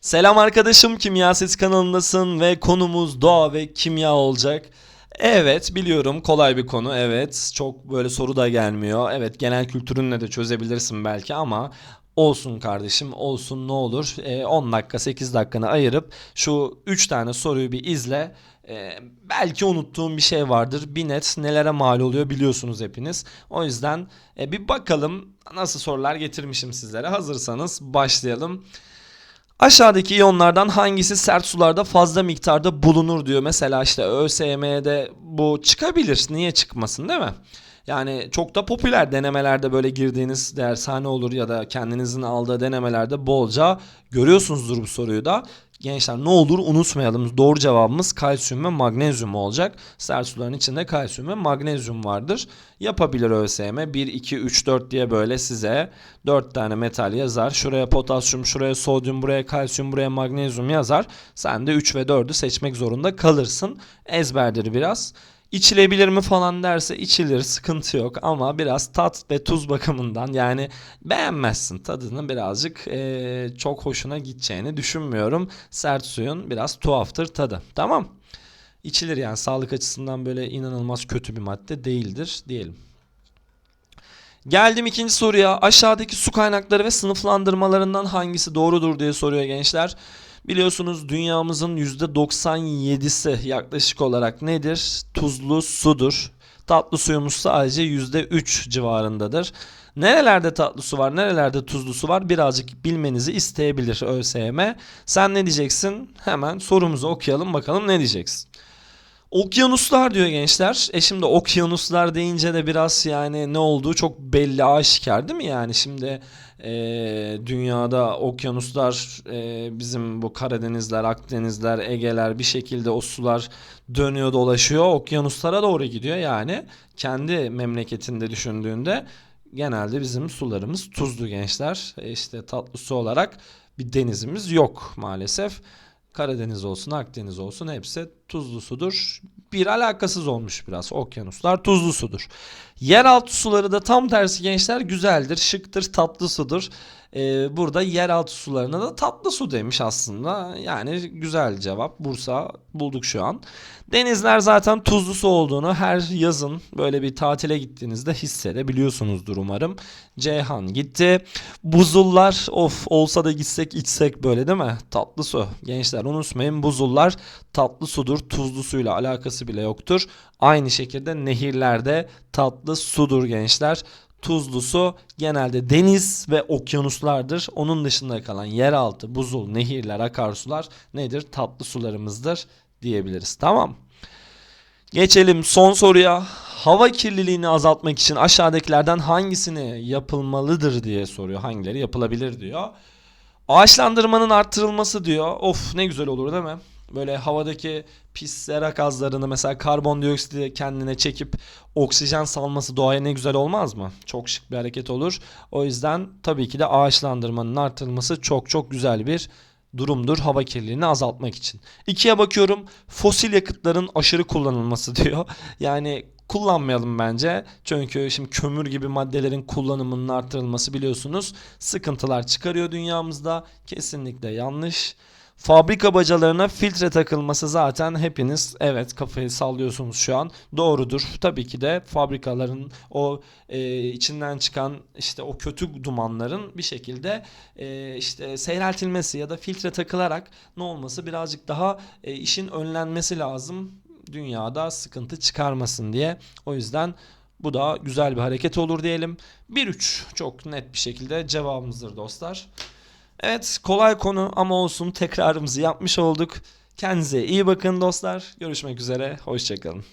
Selam arkadaşım Kimya Sesi kanalındasın ve konumuz doğa ve kimya olacak. Evet biliyorum kolay bir konu evet çok böyle soru da gelmiyor. Evet genel kültürünle de çözebilirsin belki ama olsun kardeşim olsun ne olur Ee, 10 dakika 8 dakikanı ayırıp şu 3 tane soruyu bir izle. Ee, belki unuttuğum bir şey vardır. Bir net nelere mal oluyor biliyorsunuz hepiniz. O yüzden e, bir bakalım nasıl sorular getirmişim sizlere. Hazırsanız başlayalım. Aşağıdaki iyonlardan hangisi sert sularda fazla miktarda bulunur diyor. Mesela işte ÖSYM'de bu çıkabilir. Niye çıkmasın değil mi? Yani çok da popüler denemelerde böyle girdiğiniz dershane olur ya da kendinizin aldığı denemelerde bolca görüyorsunuzdur bu soruyu da. Gençler ne olur unutmayalım. Doğru cevabımız kalsiyum ve magnezyum olacak. Sert suların içinde kalsiyum ve magnezyum vardır. Yapabilir ÖSYM 1, 2, 3, 4 diye böyle size 4 tane metal yazar. Şuraya potasyum, şuraya sodyum, buraya kalsiyum, buraya magnezyum yazar. Sen de 3 ve 4'ü seçmek zorunda kalırsın. Ezberdir biraz. İçilebilir mi falan derse içilir sıkıntı yok ama biraz tat ve tuz bakımından yani beğenmezsin tadının birazcık eee, çok hoşuna gideceğini düşünmüyorum. Sert suyun biraz tuhaftır tadı tamam. İçilir yani sağlık açısından böyle inanılmaz kötü bir madde değildir diyelim. Geldim ikinci soruya. Aşağıdaki su kaynakları ve sınıflandırmalarından hangisi doğrudur diye soruyor gençler. Biliyorsunuz dünyamızın %97'si yaklaşık olarak nedir? Tuzlu sudur. Tatlı suyumuz sadece %3 civarındadır. Nerelerde tatlı su var, nerelerde tuzlu su var birazcık bilmenizi isteyebilir ÖSYM. Sen ne diyeceksin? Hemen sorumuzu okuyalım bakalım ne diyeceksin? Okyanuslar diyor gençler. E şimdi okyanuslar deyince de biraz yani ne olduğu çok belli aşikar değil mi? Yani şimdi e, dünyada okyanuslar e, bizim bu Karadenizler, Akdenizler, Egeler bir şekilde o sular dönüyor dolaşıyor. Okyanuslara doğru gidiyor yani. Kendi memleketinde düşündüğünde genelde bizim sularımız tuzlu gençler. E işte tatlı su olarak bir denizimiz yok maalesef. Karadeniz olsun, Akdeniz olsun hepsi tuzlu sudur. Bir alakasız olmuş biraz. Okyanuslar tuzlu sudur. Yeraltı suları da tam tersi gençler güzeldir, şıktır, tatlı sudur. Ee, burada yeraltı sularına da tatlı su demiş aslında. Yani güzel cevap. Bursa bulduk şu an. Denizler zaten tuzlu su olduğunu her yazın böyle bir tatile gittiğinizde hissedebiliyorsunuzdur umarım. Ceyhan gitti. Buzullar of olsa da gitsek içsek böyle değil mi? Tatlı su. Gençler unutmayın buzullar tatlı sudur. Tuzlu suyla alakası bile yoktur. Aynı şekilde nehirlerde tatlı sudur gençler. Tuzlu su genelde deniz ve okyanuslardır. Onun dışında kalan yeraltı, buzul, nehirler, akarsular nedir? Tatlı sularımızdır diyebiliriz. Tamam. Geçelim son soruya. Hava kirliliğini azaltmak için aşağıdakilerden hangisini yapılmalıdır diye soruyor. Hangileri yapılabilir diyor. Ağaçlandırmanın arttırılması diyor. Of ne güzel olur değil mi? Böyle havadaki pis sera gazlarını mesela karbondioksiti kendine çekip oksijen salması doğaya ne güzel olmaz mı? Çok şık bir hareket olur. O yüzden tabii ki de ağaçlandırmanın arttırılması çok çok güzel bir durumdur hava kirliliğini azaltmak için. İkiye bakıyorum fosil yakıtların aşırı kullanılması diyor. Yani kullanmayalım bence. Çünkü şimdi kömür gibi maddelerin kullanımının artırılması biliyorsunuz sıkıntılar çıkarıyor dünyamızda. Kesinlikle yanlış. Fabrika bacalarına filtre takılması zaten hepiniz evet kafayı sallıyorsunuz şu an. Doğrudur. Tabii ki de fabrikaların o e, içinden çıkan işte o kötü dumanların bir şekilde e, işte seyreltilmesi ya da filtre takılarak ne olması birazcık daha e, işin önlenmesi lazım. Dünyada sıkıntı çıkarmasın diye. O yüzden bu da güzel bir hareket olur diyelim. 1-3 çok net bir şekilde cevabımızdır dostlar. Evet kolay konu ama olsun tekrarımızı yapmış olduk. Kendinize iyi bakın dostlar. Görüşmek üzere. Hoşçakalın.